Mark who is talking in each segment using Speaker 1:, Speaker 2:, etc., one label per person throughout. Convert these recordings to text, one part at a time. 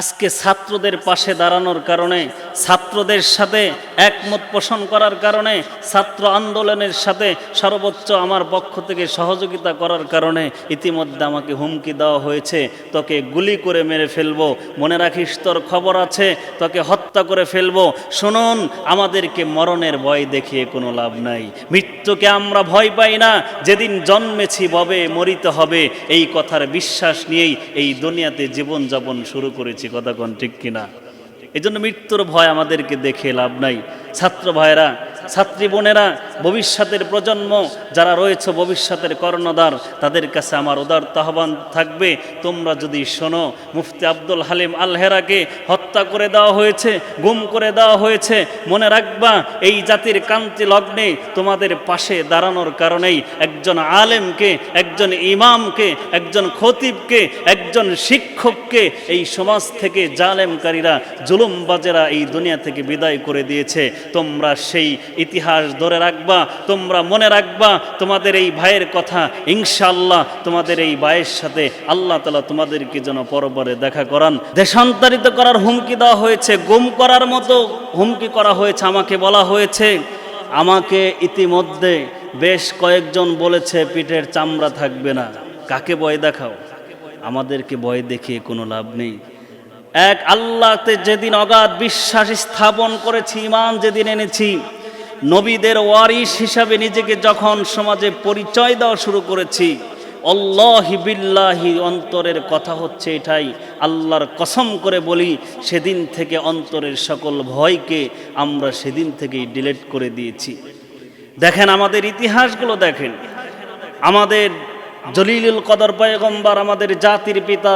Speaker 1: আজকে ছাত্রদের পাশে দাঁড়ানোর কারণে, ছাত্রদের সাথে একমত পোষণ করার কারণে, ছাত্র আন্দোলনের সাথে সর্বোচ্চ আমার পক্ষ থেকে সহযোগিতা করার কারণে ইতিমধ্যে আমাকে হুমকি দেওয়া হয়েছে। তোকে গুলি করে মেরে ফেলব, মনে রাখিস তোর খবর আছে, তোকে হত্যা করে ফেলব। শুনুন, আমাদেরকে মরণের ভয় দেখিয়ে কোনো লাভ নাই। মৃত্যুকে আমরা ভয় পাই না, যেদিন জন্মেছি ববে মরিতে হবে। এই কথার বিশ্বাস নিয়েই এই দুনিয়াতে জীবনযাপন শুরু করেছি। কথা কোন ঠিক কিনা? এই জন্য মৃত্যুর ভয় আমাদেরকে দেখে লাভ নাই। ছাত্র ভাইরা ছাত্রী বোনেরা ভবিষ্যতের প্রজন্ম যারা রয়েছে ভবিষ্যতের কর্ণধার, তাদের কাছে আমার উদার আহ্বান থাকবে। তোমরা যদি শোনো, মুফতি আব্দুল হালিম আলহেরাকে হত্যা করে দেওয়া হয়েছে, গুম করে দেওয়া হয়েছে, মনে রাখবা, এই জাতির কান্তি লগ্নে তোমাদের পাশে দাঁড়ানোর কারণেই একজন আলেমকে, একজন ইমামকে, একজন খতিবকে, একজন শিক্ষককে এই সমাজ থেকে জালেমকারীরা, জুলুমবাজেরা এই দুনিয়া থেকে বিদায় করে দিয়েছে। তোমরা সেই ইতিহাস ধরে রাখবা তোমরা মনে রাখবা, তোমাদের এই ভাইয়ের কথা, ইনশাআল্লাহ তোমাদের এই ভাইয়ের সাথে আল্লাহ তালা তোমাদেরকে যেন পরপরে দেখা করান। দেশান্তরিত করার হুমকি দেওয়া হয়েছে, গুম করার মতো হুমকি করা হয়েছে, আমাকে বলা হয়েছে। আমাকে ইতিমধ্যে বেশ কয়েকজন বলেছে, পিঠের চামড়া থাকবে না। কাকে ভয় দেখাও? আমাদেরকে ভয় দেখিয়ে কোনো লাভ নেই। এক আল্লাহতে যেদিন অগাধ বিশ্বাস স্থাপন করেছি ইমান যেদিন এনেছি নবীদের ওয়ারিস হিসাবে নিজেকে যখন সমাজে পরিচয় দেওয়া শুরু করেছি অল্লাহি বিল্লাহি অন্তরের কথা হচ্ছে এটাই, আল্লাহর কসম করে বলি, সেদিন থেকে অন্তরের সকল ভয়কে আমরা সেদিন থেকেই ডিলেট করে দিয়েছি। দেখেন আমাদের ইতিহাসগুলো দেখেন, আমাদের জলিলুল কদর পয়গম্বর, আমাদের জাতির পিতা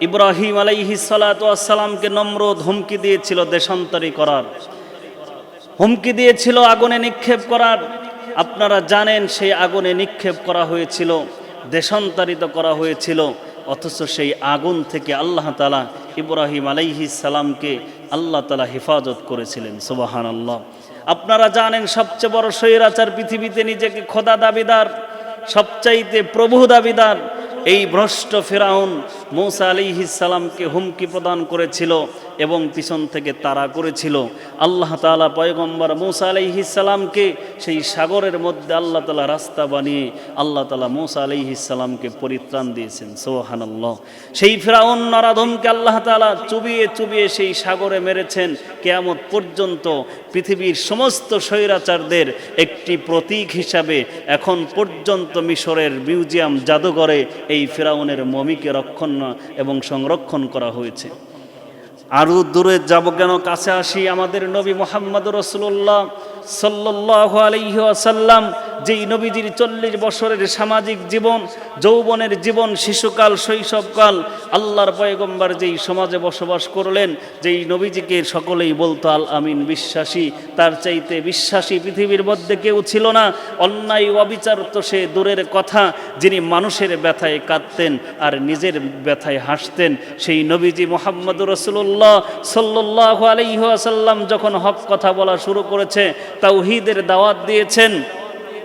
Speaker 1: ইব্রাহিম আলাইহি সালাতামকে নম্রদ হুমকি দিয়েছিল দেশান্তরী করার। হুমকি দিয়েছিল আগুনে নিক্ষেপ করার। আপনারা জানেন সেই আগুনে নিক্ষেপ করা হয়েছিল, দেশান্তরিত করা হয়েছিল, অথচ সেই আগুন থেকে আল্লাহ তালা ইব্রাহিম আলাইহি সালামকে আল্লাহ তালা হেফাজত করেছিলেন সুবাহান আল্লাহ আপনারা জানেন সবচেয়ে বড় স্বৈরাচার পৃথিবীতে নিজেকে খোদা দাবিদার, সবচাইতে প্রভু দাবিদার, এই ভ্রষ্ট ফেরাউন মৌসা আলিহিসাল্লামকে হুমকি প্রদান করেছিল। এবং পিছন থেকে তারা করেছিল। আল্লাহ তালা পয়গম্বর মৌসা আলিহিসাল্লামকে সেই সাগরের মধ্যে আল্লাহ তালা রাস্তা বানিয়ে আল্লাহ তালা মৌসা আলিহিসাল্লামকে পরিত্রাণ দিয়েছেন। সোহান আল্লাহ সেই ফেরাউন নরাধমকে আল্লাহ তালা চুবিয়ে চুবিয়ে সেই সাগরে মেরেছেন। কেয়ামত পর্যন্ত পৃথিবীর সমস্ত স্বৈরাচারদের একটি প্রতীক হিসাবে এখন পর্যন্ত মিশরের মিউজিয়াম জাদুঘরে এই ফেরাউনের মমিকে রক্ষণ এবং সংরক্ষণ করা হয়েছে। আরও দূরে যাব কেন? কাছে আসি আমাদের নবী মোহাম্মদ রসুল্লাহ সাল্লাহ আলহ্লাম যেই নবীজির চল্লিশ বছরের সামাজিক জীবন, যৌবনের জীবন, শিশুকাল, শৈশবকাল, আল্লাহর পয়গম্বর যেই সমাজে বসবাস করলেন, যেই নবীজিকে সকলেই বলতো, আল আমিন বিশ্বাসী। তার চাইতে বিশ্বাসী পৃথিবীর মধ্যে কেউ ছিল না। অন্যায় অবিচার তো সে দূরের কথা, যিনি মানুষের ব্যথায় কাঁদতেন আর নিজের ব্যথায় হাসতেন। সেই নবীজি মোহাম্মদ রসুল্লাহ সাল্লাহ আলহিহাসাল্লাম যখন হক কথা বলা শুরু করেছে, তাওহিদের দাওয়াত দিয়েছেন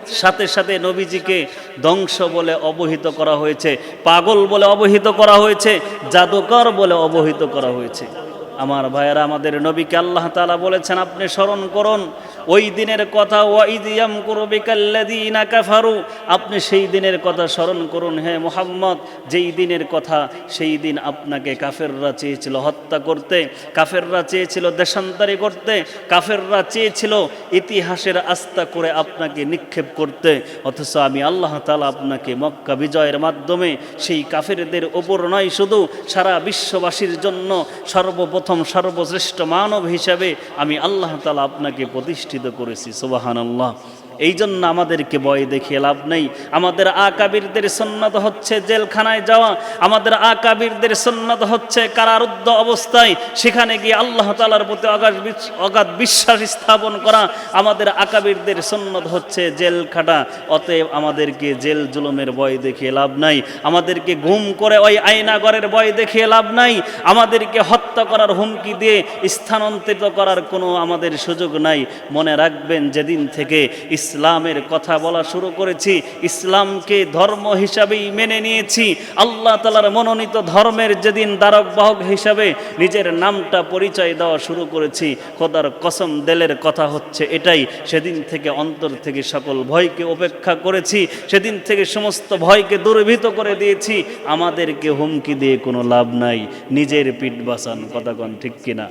Speaker 1: সাথে সাথে নবীজিকে ধ্বংস বলে অবহিত করা হয়েছে, পাগল বলে অবহিত করা হয়েছে, জাদুকর বলে অবহিত করা হয়েছে। আমার ভাইয়েরা, আমাদের নবীকে আল্লাহ তালা বলেছেন, আপনি স্মরণ করুন, ওই দিনের কথা ওয়াইদিয়াম করবিকাল্লাদিনা কাফারু, আপনি সেই দিনের কথা স্মরণ করুন, হে মোহাম্মদ, যেই দিনের কথা, সেই দিন আপনাকে কাফেররা চেয়েছিল হত্যা করতে, কাফেররা চেয়েছিল দেশান্তরী করতে, কাফেররা চেয়েছিল ইতিহাসের আস্থা করে আপনাকে নিক্ষেপ করতে, অথচ আমি আল্লাহ তালা আপনাকে মক্কা বিজয়ের মাধ্যমে সেই কাফেরদের ওপর নয়, শুধু সারা বিশ্ববাসীর জন্য সর্বপ্রথম সর্বশ্রেষ্ঠ মানব হিসাবে আমি আল্লাহ তালা আপনাকে প্রতিষ্ঠিত করেছি সুবাহান আল্লাহ এই জন্য আমাদেরকে ভয় দেখিয়ে লাভ নেই। আমাদের আকাবিরদের সন্ন্যত হচ্ছে জেলখানায় যাওয়া। আমাদের আকাবিরদের সন্ন্যত হচ্ছে কারারুদ্ধ অবস্থায়। সেখানে গিয়ে আল্লাহ তালার প্রতি অগাধ অগাধ বিশ্বাস স্থাপন করা। আমাদের আকাবিরদের সন্ন্যত হচ্ছে জেল খাটা অতএব আমাদেরকে জেল জুলুমের ভয় দেখিয়ে লাভ নাই। আমাদেরকে ঘুম করে ওই আয়নাগরের ভয় দেখিয়ে লাভ নাই। আমাদেরকে হত্যা করার হুমকি দিয়ে স্থানান্তরিত করার কোনো আমাদের সুযোগ নাই। মনে রাখবেন, যেদিন থেকে ইসলামের কথা বলা শুরু করেছি, ইসলামকে ধর্ম হিসাবেই মেনে নিয়েছি। আল্লাহ তালার মনোনীত ধর্মের যেদিন দ্বারক বাহক হিসাবে নিজের নামটা পরিচয় দেওয়া শুরু করেছি, খোদার কসম দেলের কথা হচ্ছে এটাই। সেদিন থেকে অন্তর থেকে সকল ভয়কে উপেক্ষা করেছি, সেদিন থেকে সমস্ত ভয়কে দুর্ভীত করে দিয়েছি। আমাদেরকে হুমকি দিয়ে কোনো লাভ নাই, নিজের পিঠ বাঁচান কথা কন ঠিক কিনা?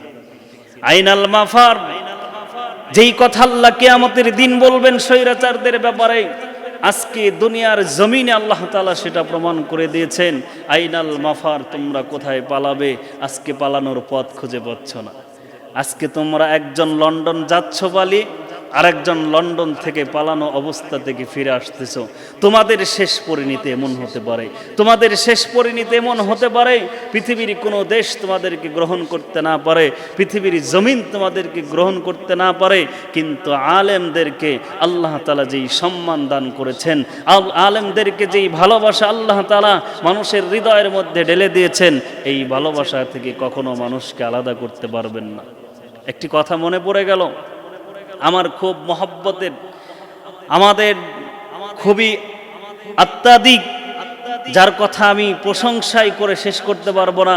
Speaker 1: আইনাল মাফার। যেই কথা আল্লাহ কেয়ামতের দিন বলবেন স্বৈরাচারদের ব্যাপারে, আজকে দুনিয়ার জমিনে আল্লাহ তালা সেটা প্রমাণ করে দিয়েছেন, আইনাল মাফার তোমরা কোথায় পালাবে, আজকে পালানোর পথ খুঁজে পাচ্ছ না। আজকে তোমরা একজন লন্ডন যাচ্ছ বালি আরেকজন লন্ডন থেকে পালানো অবস্থা থেকে ফিরে আসতেছ। তোমাদের শেষ পরিণতি এমন হতে পারে। তোমাদের শেষ পরিণতি এমন হতে পারে, পৃথিবীর কোনো দেশ তোমাদেরকে গ্রহণ করতে না পারে, পৃথিবীর জমিন তোমাদেরকে গ্রহণ করতে না পারে, কিন্তু আলেমদেরকে আল্লাহ তালা যেই সম্মান দান করেছেন, আল আলেমদেরকে যেই ভালোবাসা আল্লাহ তালা মানুষের হৃদয়ের মধ্যে ঢেলে দিয়েছেন, এই ভালোবাসা থেকে কখনো মানুষকে আলাদা করতে পারবেন না। একটি কথা মনে পড়ে গেল আমার খুব মহব্বতের, আমাদের খুবই আত্মাধিক যার কথা আমি প্রশংসাই করে শেষ করতে পারব না।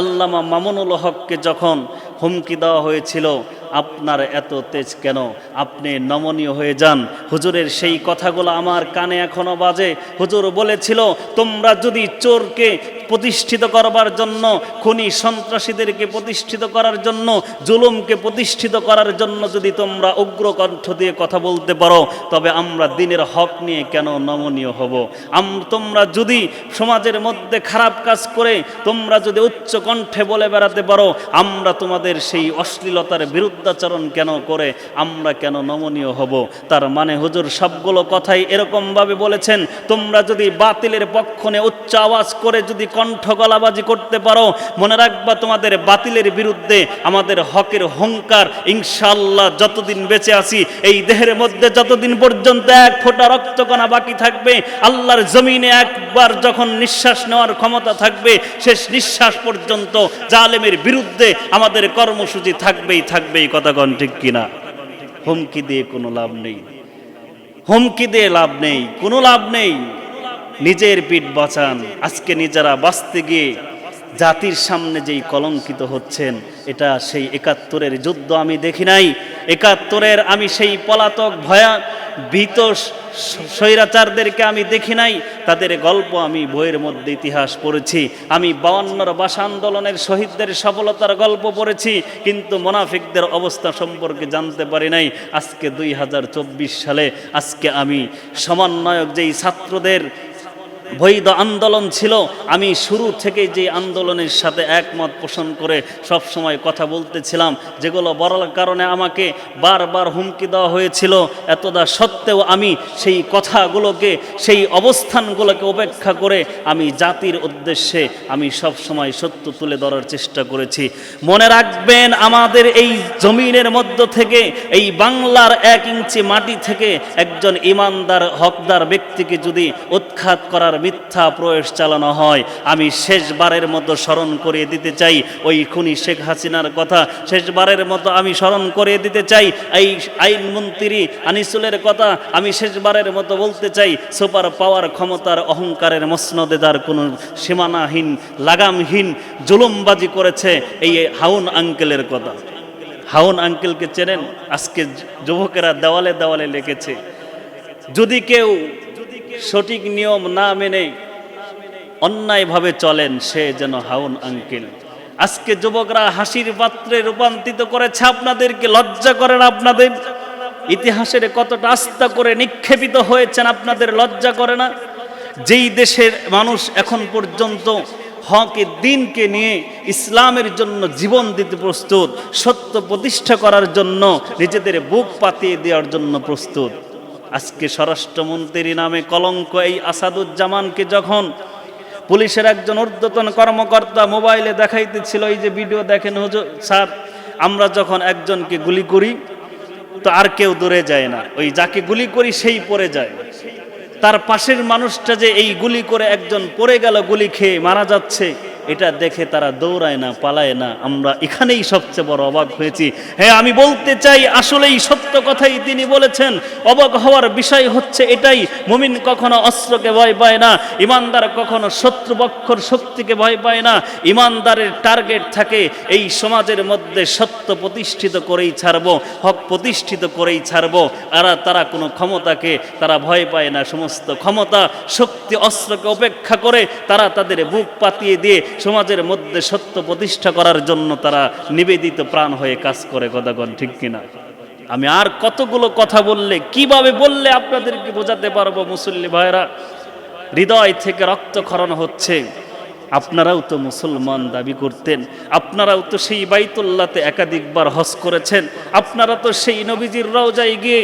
Speaker 1: আল্লামা মামুনুল হককে যখন হুমকি দেওয়া হয়েছিল আপনার এত তেজ কেন? আপনি নমনীয় হয়ে যান। হুজুরের সেই কথাগুলো আমার কানে এখনও বাজে। হুজুর বলেছিল, তোমরা যদি চোরকে প্রতিষ্ঠিত করবার জন্য, খুনি সন্ত্রাসীদেরকে প্রতিষ্ঠিত করার জন্য, জুলুমকে প্রতিষ্ঠিত করার জন্য যদি তোমরা উগ্র কণ্ঠ দিয়ে কথা বলতে পারো, তবে আমরা দিনের হক নিয়ে কেন নমনীয় হব? আম তোমরা যদি সমাজের মধ্যে খারাপ কাজ করে, তোমরা যদি উচ্চ কণ্ঠে বলে বেড়াতে পারো, আমরা তোমাদের সেই অশ্লীলতার বিরুদ্ধাচরণ কেন করে, আমরা কেন নমনীয় হব? তার মানে হুজুর সবগুলো কথাই এরকমভাবে বলেছেন, তোমরা যদি বাতিলের পক্ষনে উচ্চ আওয়াজ করে যদি কণ্ঠ গলাবাজি করতে পারো, মনে রাখবা তোমাদের বাতিলের বিরুদ্ধে আমাদের হকের হংকার ইনশাল্লাহ যতদিন বেঁচে আছি, এই দেহের মধ্যে যতদিন পর্যন্ত এক ফোঁটা রক্তকণা বাকি থাকবে, আল্লাহর জমিনে একবার যখন নিঃশ্বাস নেওয়ার ক্ষমতা থাকবে, শেষ নিঃশ্বাস পর্যন্ত জালেমের বিরুদ্ধে আমাদের কর্মসূচি থাকবেই থাকবেই। কথাগণ ঠিক কিনা? হুমকি দিয়ে কোনো লাভ নেই। হুমকি দিয়ে লাভ নেই, কোনো লাভ নেই। নিজের পিঠ বাঁচান। আজকে নিজেরা বাঁচতে গিয়ে জাতির সামনে যেই কলঙ্কিত হচ্ছেন, এটা সেই একাত্তরের যুদ্ধ আমি দেখি নাই। একাত্তরের আমি সেই পলাতক ভয়া ভীত স্বৈরাচারদেরকে আমি দেখি নাই, তাদের গল্প আমি বইয়ের মধ্যে ইতিহাস পড়েছি। আমি বাউন্নর ভাষা আন্দোলনের শহীদদের সফলতার গল্প পড়েছি, কিন্তু মোনাফিকদের অবস্থা সম্পর্কে জানতে পারি নাই। আজকে দুই হাজার চব্বিশ সালে, আজকে আমি সমন্বয়ক যেই ছাত্রদের বৈধ আন্দোলন ছিল। আমি শুরু থেকে যে আন্দোলনের সাথে একমত পোষণ করে সব সময় কথা বলতেছিলাম, যেগুলো বলার কারণে আমাকে বারবার হুমকি দেওয়া হয়েছিল। এতদা সত্ত্বেও আমি সেই কথাগুলোকে, সেই অবস্থানগুলোকে উপেক্ষা করে আমি জাতির উদ্দেশ্যে আমি সব সময় সত্য তুলে ধরার চেষ্টা করেছি। মনে রাখবেন, আমাদের এই জমিনের মধ্য থেকে, এই বাংলার এক ইঞ্চি মাটি থেকে একজন ইমানদার, হকদার ব্যক্তিকে যদি উৎখাত করার মিথ্যা প্রয়াস চালানো হয়। আমি শেষবারের মতো স্মরণ করিয়ে দিতে চাই। ওই খুনি শেখ হাসিনার কথা শেষবারের মতো আমি স্মরণ করিয়ে দিতে চাই। এই আইনমন্ত্রী আনিসুলের কথা আমি শেষবারের মতো বলতে চাই। সুপার পাওয়ার ক্ষমতার অহংকারের মসনদে তার কোনো সীমানাহীন, লাগামহীন জুলুমবাজি করেছে এই হাউন আঙ্কেলের কথা। হাউন আঙ্কেলকে চেনেন? আজকে যুবকেরা দেওয়ালে দেওয়ালে লিখেছে, যদি কেউ সঠিক নিয়ম না মেনে অন্যায়ভাবে চলেন সে যেন হাউন আঙ্কেল। আজকে যুবকরা হাসির পাত্রে রূপান্তরিত করেছে আপনাদেরকে, লজ্জা করেন আপনাদের? ইতিহাসের কতটা আস্থা করে নিক্ষেপিত হয়েছেন আপনাদের, লজ্জা করে না? যেই দেশের মানুষ এখন পর্যন্ত হকে দিনকে নিয়ে ইসলামের জন্য জীবন দিতে প্রস্তুত, সত্য প্রতিষ্ঠা করার জন্য নিজেদের বুক পাতিয়ে দেওয়ার জন্য প্রস্তুত। আজকে স্বরাষ্ট্রমন্ত্রী নামে কলঙ্ক এই আসাদুজ্জামানকে যখন পুলিশের একজন ঊর্ধ্বতন কর্মকর্তা মোবাইলে দেখাইতেছিল, এই যে ভিডিও দেখেন হুজুর, স্যার, আমরা যখন একজনকে গুলি করি, তো আর কেউ দূরে যায় না। ওই যাকে গুলি করি সেই পড়ে যায়। তার পাশের মানুষটা যে এই গুলি করে একজন পড়ে গেল, গুলি খেয়ে মারা যাচ্ছে এটা দেখে তারা দৌড়ায় না, পালায় না। আমরা এখানেই সবচেয়ে বড় অবাক হয়েছি। হ্যাঁ আমি বলতে চাই, আসলেই সত্য কথাই তিনি বলেছেন, অবাক হওয়ার বিষয় হচ্ছে এটাই। মুমিন কখনো অস্ত্রকে ভয় পায় না, ইমানদার কখনো শত্রুপক্ষর শক্তিকে ভয় পায় না। ইমানদারের টার্গেট থাকে, এই সমাজের মধ্যে সত্য প্রতিষ্ঠিত করেই ছাড়ব, হক প্রতিষ্ঠিত করেই ছাড়ব। আর তারা কোনো ক্ষমতাকে তারা ভয় পায় না, সমস্ত ক্ষমতা শক্তি অস্ত্রকে উপেক্ষা করে, তারা তাদের বুক পাতিয়ে দিয়ে সমাজের মধ্যে সত্য প্রতিষ্ঠা করার জন্য তারা নিবেদিত প্রাণ হয়ে কাজ করে কথাগণ ঠিক কিনা? আমি আর কতগুলো কথা বললে, কীভাবে বললে আপনাদেরকে বোঝাতে পারব মুসল্লি ভাইরা হৃদয় থেকে রক্তক্ষরণ হচ্ছে। আপনারাও তো মুসলমান দাবি করতেন, আপনারাও তো সেই বাইতুল্লাতে একাধিকবার হজ করেছেন, আপনারা তো সেই নবীজির রওজায় গিয়ে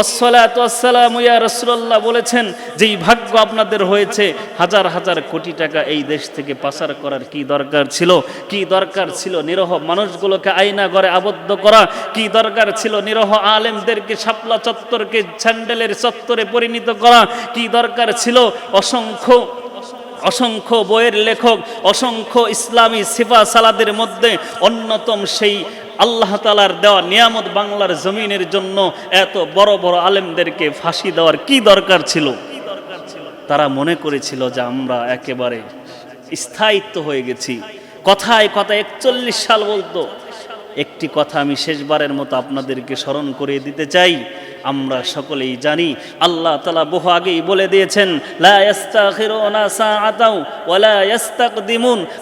Speaker 1: আসসালামু ইয়া রাসূলুল্লাহ বলেছেন, যেই ভাগ্য আপনাদের হয়েছে, হাজার হাজার কোটি টাকা এই দেশ থেকে পাচার করার কি দরকার ছিল? কি দরকার ছিল নিরহ মানুষগুলোকে আয়না ঘরে আবদ্ধ করা? কি দরকার ছিল নিরহ আলেমদেরকে শাপলা চত্বরকে স্যান্ডেলের চত্বরে পরিণত করা? কি দরকার ছিল অসংখ্য অসংখ্য বইয়ের লেখক, অসংখ্য ইসলামী সিফা সালাদের মধ্যে অন্যতম সেই আল্লাহ তালার দেওয়া নিয়ামত বাংলার জমিনের জন্য এত বড় বড় আলেমদেরকে ফাঁসি দেওয়ার কি দরকার ছিল? তারা মনে করেছিল যে আমরা একেবারে স্থায়িত্ব হয়ে গেছি। কথায় কথা একচল্লিশ সাল বলতো, একটি কথা আমি শেষবারের মতো আপনাদেরকে স্মরণ করে দিতে চাই। আমরা সকলেই জানি, আল্লাহ তালা বহু আগেই বলে দিয়েছেন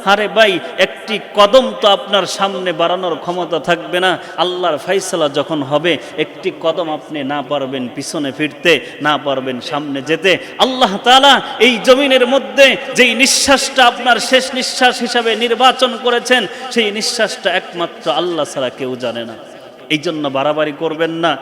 Speaker 1: হারে ভাই, একটি কদম তো আপনার সামনে বাড়ানোর ক্ষমতা থাকবে না। আল্লাহর ফাইসালা যখন হবে, একটি কদম আপনি না পারবেন পিছনে ফিরতে, না পারবেন সামনে যেতে। আল্লাহ তালা এই জমিনের মধ্যে যেই নিঃশ্বাসটা আপনার শেষ নিঃশ্বাস হিসাবে নির্বাচন করেছেন, সেই নিঃশ্বাসটা একমাত্র আল্লাহ ছাড়া কেউ জানে না। এই জন্য বাড়াবাড়ি করবেন না।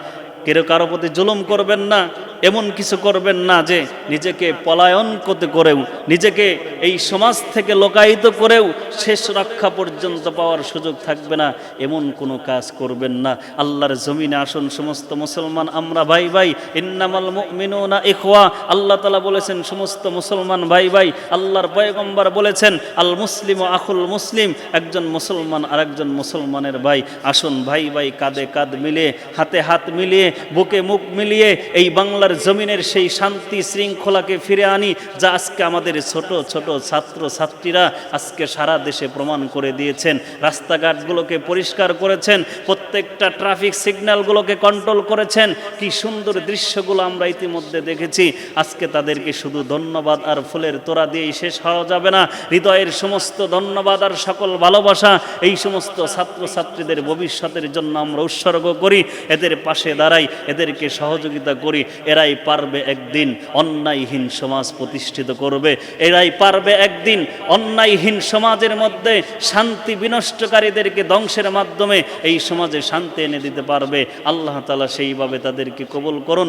Speaker 1: কেউ কারও প্রতি জুলুম করবেন না। এমন কিছু করবেন না যে নিজেকে পলায়ন করতে করেও, নিজেকে এই সমাজ থেকে লোকায়িত করেও শেষ রক্ষা পর্যন্ত পাওয়ার সুযোগ থাকবে না। এমন কোনো কাজ করবেন না। আল্লাহর জমিনে আসুন সমস্ত মুসলমান, আমরা ভাই ভাই, ইন্নামাল মুমিনুনা ইখওয়া। আল্লাহ তালা বলেছেন, সমস্ত মুসলমান ভাই ভাই, আল্লাহর পয়গম্বর বলেছেন, আল মুসলিম আখুল মুসলিম। একজন মুসলমান আর একজন মুসলমানের ভাই। আসুন ভাই ভাই কাঁধে কাঁধ মিলিয়ে, হাতে হাত মিলিয়ে, বুকে মুখ মিলিয়ে এই বাংলার জমিনের সেই শান্তি শৃঙ্খলাকে ফিরে আনি, যা আজকে আমাদের ছোট ছোট ছাত্র ছাত্রীরা আজকে সারা দেশে প্রমাণ করে দিয়েছেন। রাস্তাঘাটগুলোকে পরিষ্কার করেছেন, প্রত্যেকটা ট্রাফিক সিগন্যালগুলোকে কন্ট্রোল করেছেন। কি সুন্দর দৃশ্যগুলো আমরা ইতিমধ্যে দেখেছি। আজকে তাদেরকে শুধু ধন্যবাদ আর ফুলের তোড়া দিয়েই শেষ হওয়া যাবে না। হৃদয়ের সমস্ত ধন্যবাদ আর সকল ভালোবাসা এই সমস্ত ছাত্রছাত্রীদের ভবিষ্যতের জন্য আমরা উৎসর্গ করি। এদের পাশে দাঁড়াই, এদেরকে সহযোগিতা করি। এরাই পারবে একদিন অন্যায়হীন সমাজ প্রতিষ্ঠিত করবে। এরাই পারবে একদিন অন্যায়হীন সমাজের মধ্যে শান্তি বিনষ্টকারীদেরকে ধ্বংসের মাধ্যমে এই সমাজে শান্তি এনে দিতে পারবে। আল্লাহ তালা সেইভাবে তাদেরকে কবল করুন।